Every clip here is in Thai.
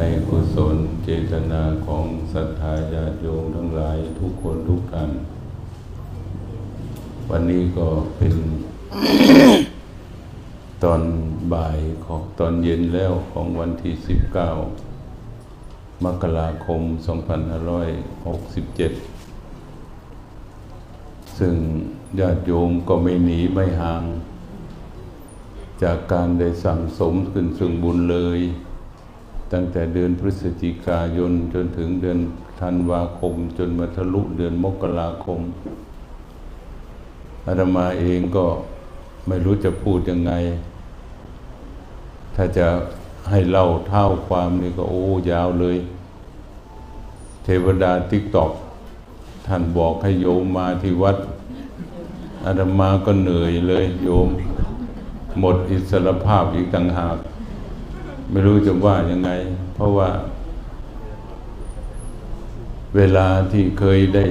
ในกุศลเจตนาของศรัทธาญาติโยมทั้งหลายทุกคนทุกท่านวันนี้ก็เป็นตอนบ่ายของตอนเย็นแล้วของวันที่ 19 มกราคม 2567 ซึ่งญาติโยมก็ไม่หนีไม่ห่าง จากการได้สั่งสมขึ้นซึ่งบุญเลย ตั้งแต่เดือนพฤศจิกายนจนถึงเดือนธันวาคม จนมาทะลุเดือนมกราคมอาตมาเองก็ไม่รู้จะพูดยังไง ถ้าจะให้เล่าเท่าความนี่ก็โอ้ยาวเลย เทวดาติ๊กตอกท่านบอกให้โยมมาที่วัดอาตมาก็เหนื่อยเลยโยม หมดอิสรภาพอีกต่างหาก ไม่รู้จะว่ายังไง เพราะว่า เวลาที่เคยได้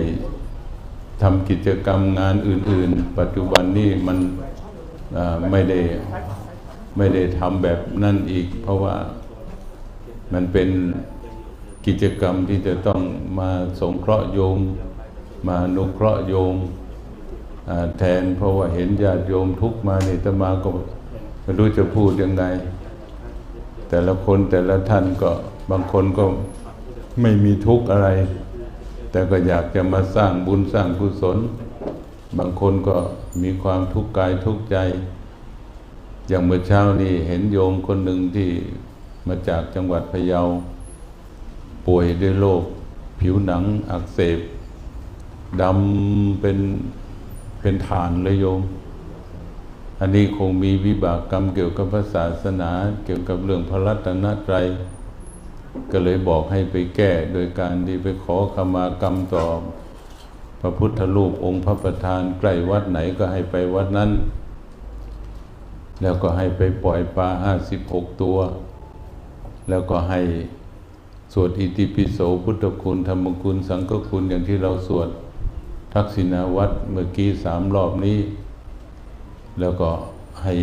ทำกิจกรรมงานอื่น ๆ ปัจจุบันนี้มันไม่ได้ไม่ได้ทำแบบนั่นอีก เพราะว่ามันเป็นกิจกรรมที่จะต้องมาสงเคราะห์โยม มานุเคราะห์โยมแทนเพราะว่าเห็นญาติโยมทุกมาเนี่ยตมาก็ไม่รู้จะพูดยังไง แต่ละคนแต่ละท่านก็บางคนก็ไม่มีทุกข์อะไร แต่ก็อยากจะมาสร้างบุญสร้างกุศล บางคนก็มีความทุกข์กายทุกข์ใจ อย่างเมื่อเช้านี้เห็นโยมคนหนึ่งที่มาจากจังหวัดพะเยา ป่วยด้วยโรคผิวหนังอักเสบดำเป็นเป็นฐานเลยโยม อันนี้คงมีวิบากกรรมเกี่ยวกับพระศาสนา เกี่ยวกับเรื่องพระรัตนตรัยก็เลยบอกให้ไปแก้โดยการที่ไปขอขมากรรมต่อพระพุทธรูปองค์พระประธานใกล้วัดไหนก็ให้ไปวัดนั้น แล้วก็ให้ไปปล่อยปลาห้าสิบหกตัว แล้วก็ให้สวดอิติปิโสพุทธคุณธรรมคุณสังฆคุณอย่างที่เราสวดทักษิณาวัดเมื่อกี้สามรอบนี้ แล้วก็ให้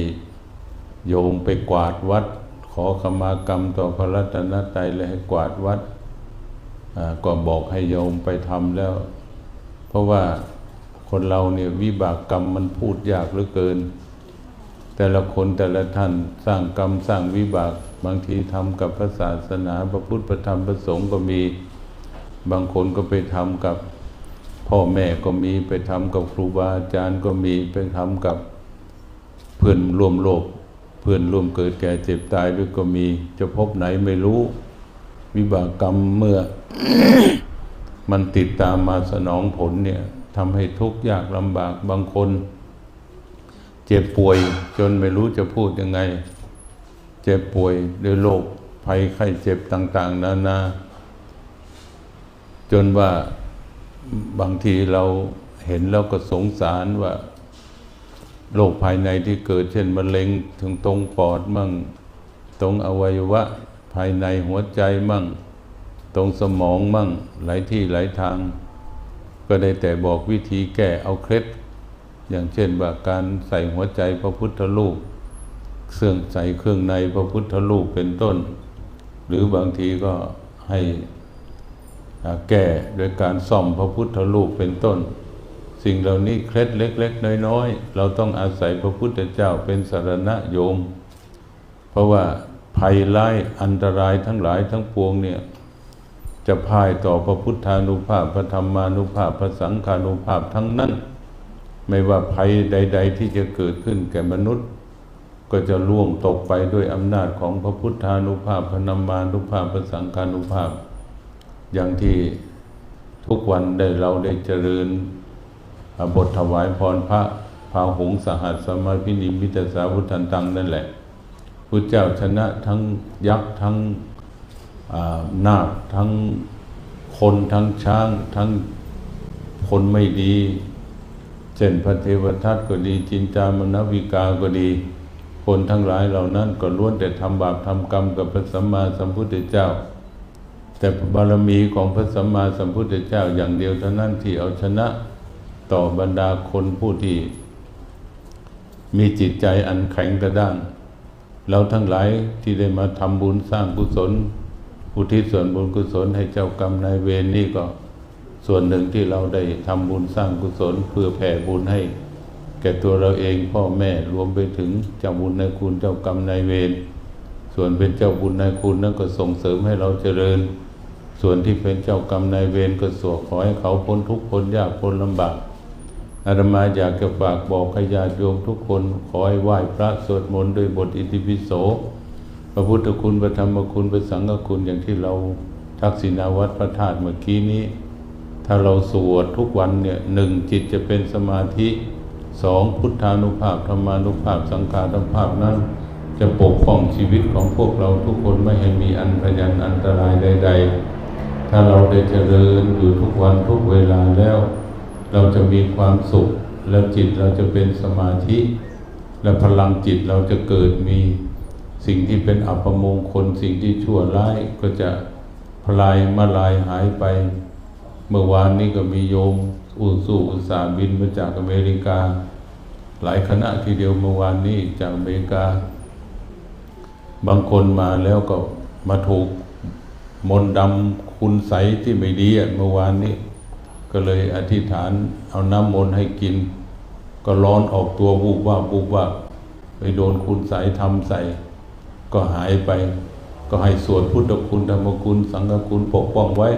โยมไปกวาดวัด ขอขมากรรมต่อพระรัตนตรัยและให้กวาดวัดก็บอกให้โยมไปทำแล้ว เพราะว่าคนเราเนี่ยวิบากกรรมมันพูดยากเหลือเกิน แต่ละคนแต่ละท่านสร้างกรรมสร้างวิบากบางทีทำกับพระศาสนาพระพุทธพระธรรมพระสงฆ์ก็มีบางคนก็ไปทำกับพ่อแม่ก็มีไปทำกับครูบาอาจารย์ก็มีไปทำกับ เพื่อนร่วมโลก เพื่อนร่วมเกิดแก่เจ็บตายด้วยก็มี จะพบไหนไม่รู้ วิบากกรรมเมื่อ มันติดตามมาสนองผลเนี่ยทำให้ทุกข์ยากลำบากบางคน เจ็บป่วยจนไม่รู้จะพูดยังไง เจ็บป่วยด้วยโรคภัยไข้เจ็บต่าง ๆ นานา จนว่าบางทีเราเห็นแล้วก็สงสารว่า โรคภายในที่เกิดเช่นมะเร็งถึงตรงปอดมั่ง ตรงอวัยวะ ภายในหัวใจมั่ง ตรงสมองมั่ง หลายที่หลายทาง ก็ได้แต่บอกวิธีแก้เอาเคล็ด อย่างเช่นว่าการใส่หัวใจพระพุทธรูปเครื่องใส่เครื่องในพระพุทธรูปเป็นต้น หรือบางทีก็ให้แก้โดยการซ่อมพระพุทธรูปเป็นต้น สิ่งเหล่านี้เคล็ดเล็ก ๆ น้อยๆเราต้องอาศัยพระพุทธเจ้าเป็นสารณะโยม เพราะว่าภัยร้ายอันตรายทั้งหลายทั้งปวงเนี่ยจะพ่ายต่อพระพุทธานุภาพพระธรรมานุภาพพระสังฆานุภาพทั้งนั้น ไม่ว่าภัยใด ๆ ที่จะเกิดขึ้นแก่มนุษย์ ก็จะล่วงตกไปด้วยอำนาจของพระพุทธานุภาพพระนัมมานุภาพพระสังฆานุภาพ อย่างที่ทุกวันได้เราได้เจริญ บทถวายพรพระพาหงสหัสสมาพินิมิตสาวุธันตังนั่นแหละพุทธเจ้าชนะทั้งยักษ์ทั้งนาคทั้งคนทั้งช้างทั้งคนไม่ดีเช่นพระเทวทัตก็ดี จินจามนวิกาก็ดี คนทั้งหลายเหล่านั้นก็ล้วนแต่ทำบาปทำกรรมกับพระสัมมาสัมพุทธเจ้า แต่บารมีของพระสัมมาสัมพุทธเจ้าอย่างเดียวเท่านั้นที่เอาชนะ ต่อบรรดาคนผู้ที่ มีจิตใจอันแข็งกระด้าง เราทั้งหลายที่ได้มาทำบุญสร้างกุศล อุทิศส่วนบุญกุศลให้เจ้ากรรมนายเวรนี่ก็ส่วนหนึ่งที่เราได้ทำบุญสร้างกุศลเพื่อแผ่บุญให้ แก่ตัวเราเองพ่อแม่รวมไปถึงเจ้าบุญนายคุณเจ้ากรรมนายเวรส่วนเป็นเจ้าบุญนายคุณนั่นก็ส่งเสริมให้เราเจริญ ส่วนที่เป็นเจ้ากรรมนายเวรก็สวดขอให้เขาพ้นทุกข์พ้นยากพ้นลำบาก อาตมาอยากจะฝากบอกขญาโยมทุกคนขอให้ไหว้พระสวดมนต์ด้วยบทอิติปิโส พระพุทธคุณพระธรรมคุณพระสังฆคุณอย่างที่เราทักษิณาวัตรพระธาตุเมื่อกี้นี้ ถ้าเราสวดทุกวันเนี่ยหนึ่งจิตจะเป็นสมาธิสองพุทธานุภาพธรรมานุภาพสังขานุภาพนั้นจะปกป้องชีวิตของพวกเราทุกคนไม่ให้มีอันพยันอันตรายใด ๆ ถ้าเราได้เจริญอยู่ทุกวันทุกเวลาแล้ว เราจะมีความสุข แล้วจิตเราจะเป็นสมาธิ และพลังจิตเราจะเกิดมีสิ่งที่เป็นอัปมงคลสิ่งที่ชั่วร้ายก็จะพลายมาลายหายไป เมื่อวานนี้ก็มีโยมอุสุอุตสาบินมาจากอเมริกา หลายคณะทีเดียวเมื่อวานนี้จากอเมริกา บางคนมาแล้วก็มาถูกมนต์ดำคุณใสที่ไม่ดีอะเมื่อวานนี้ ก็เลยอธิษฐานเอาน้ำมนต์ให้กิน ก็ร้อนออกตัวบูบว่าบูบว่าไปโดนคุณใสยทำใส่ ก็หายไป ก็ให้สวดพุทธคุณธรรมคุณ สังฆคุณปกป้องไว้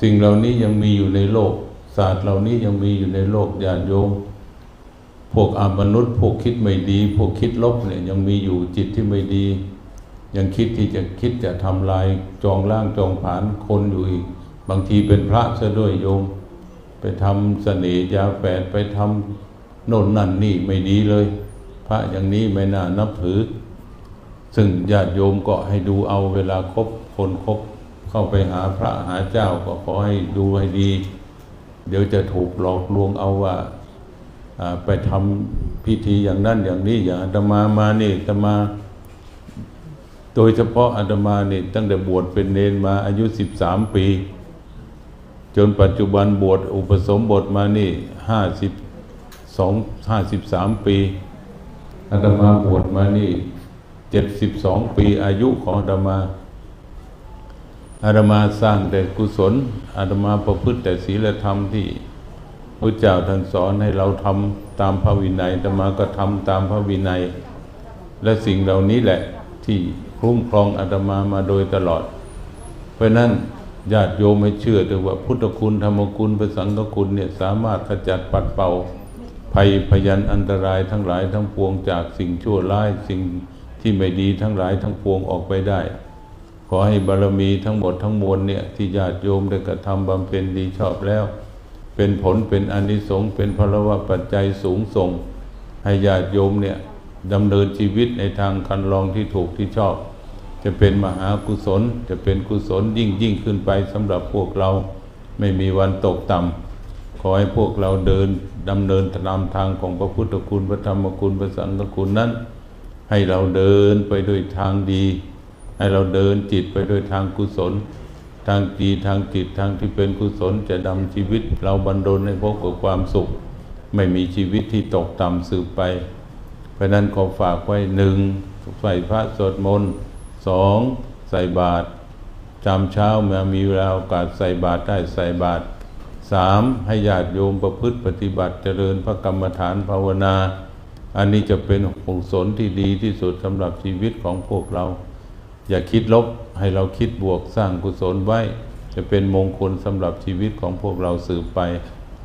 สิ่งเหล่านี้ยังมีอยู่ในโลก ศาสตร์เหล่านี้ยังมีอยู่ในโลกญาติโยมพวกอามนุษย์ พวกคิดไม่ดี พวกคิดลบเนี่ยยังมีอยู่จิตที่ไม่ดี ยังคิดที่จะคิดจะทำลายจองล่างจองผานคนอยู่อีก บางทีเป็นพระซะด้วยโยม ไปทำเสน่ห์ยาแฝดไปทำโน่นนั่นนี่ไม่ดีเลย พระอย่างนี้ไม่น่านับถือ ซึ่งญาติโยมก็ให้ดูเอาเวลาคบคนคบเข้าไปหาพระหาเจ้าก็ขอให้ดูให้ดี เดี๋ยวจะถูกหลอกลวงเอาว่าไปทำพิธีอย่างนั้นอย่างนี้อย่างอาตมามานี่อาตมา โดยเฉพาะอาตมานี่ตั้งแต่บวชเป็นเนนมาอายุสิบสามปี จนปัจจุบันบวชอุปสมบทมานี่ห้าสิบสองห้าสิบสามปีอาตมาบวชมานี่เจ็ดสิบสองปีอายุของอาตมาอาตมาสร้างแต่กุศลอาตมาประพฤติแต่ศีลธรรมที่พระเจ้าท่านสอนให้เราทำตามพระวินัยอาตมาก็ทำตามพระวินัย และสิ่งเหล่านี้แหละที่คุ้มครองอาตมามาโดยตลอด เพราะนั้น ญาติโยมไม่เชื่อแต่ว่าพุทธคุณธรรมคุณพระสังฆคุณเนี่ยสามารถขจัดปัดเป่า ภัยพยันอันตรายทั้งหลายทั้งปวงจากสิ่งชั่วร้ายสิ่งที่ไม่ดีทั้งหลายทั้งปวงออกไปได้ ขอให้บารมีทั้งหมดทั้งมวลเนี่ยที่ญาติโยมได้กระทำบำเพ็ญดีชอบแล้ว เป็นผลเป็นอนิสงส์เป็นพลวะปัจจัยสูงส่ง ให้ญาติโยมเนี่ยดำเนินชีวิตในทางคันลองที่ถูกที่ชอบ จะเป็นมหากุศล จะเป็นกุศลยิ่งยิ่งขึ้นไปสำหรับพวกเราไม่มีวันตกต่ำขอให้พวกเราเดินดำเนินตามทางของพระพุทธคุณพระธรรมคุณพระสังฆคุณนั้น ให้เราเดินไปด้วยทางดี ให้เราเดินจิตไปด้วยทางกุศล ทางดีทางจิตทางที่เป็นกุศลจะดำชีวิต เราบรรดลให้พบกับความสุข ไม่มีชีวิตที่ตกต่ำสืบไป เพราะนั้นขอฝากไว้หนึ่งใส่พระสวดมนต์ สองใส่บาตรจำเช้าเมื่อมีเวลาโอกาสใส่บาตรได้ใส่บาตรสามให้ญาติโยมประพฤติปฏิบัติเจริญพระกรรมฐานภาวนา อันนี้จะเป็นกุศลที่ดีที่สุดสำหรับชีวิตของพวกเรา อย่าคิดลบให้เราคิดบวกสร้างกุศลไว้ จะเป็นมงคลสำหรับชีวิตของพวกเราสืบไป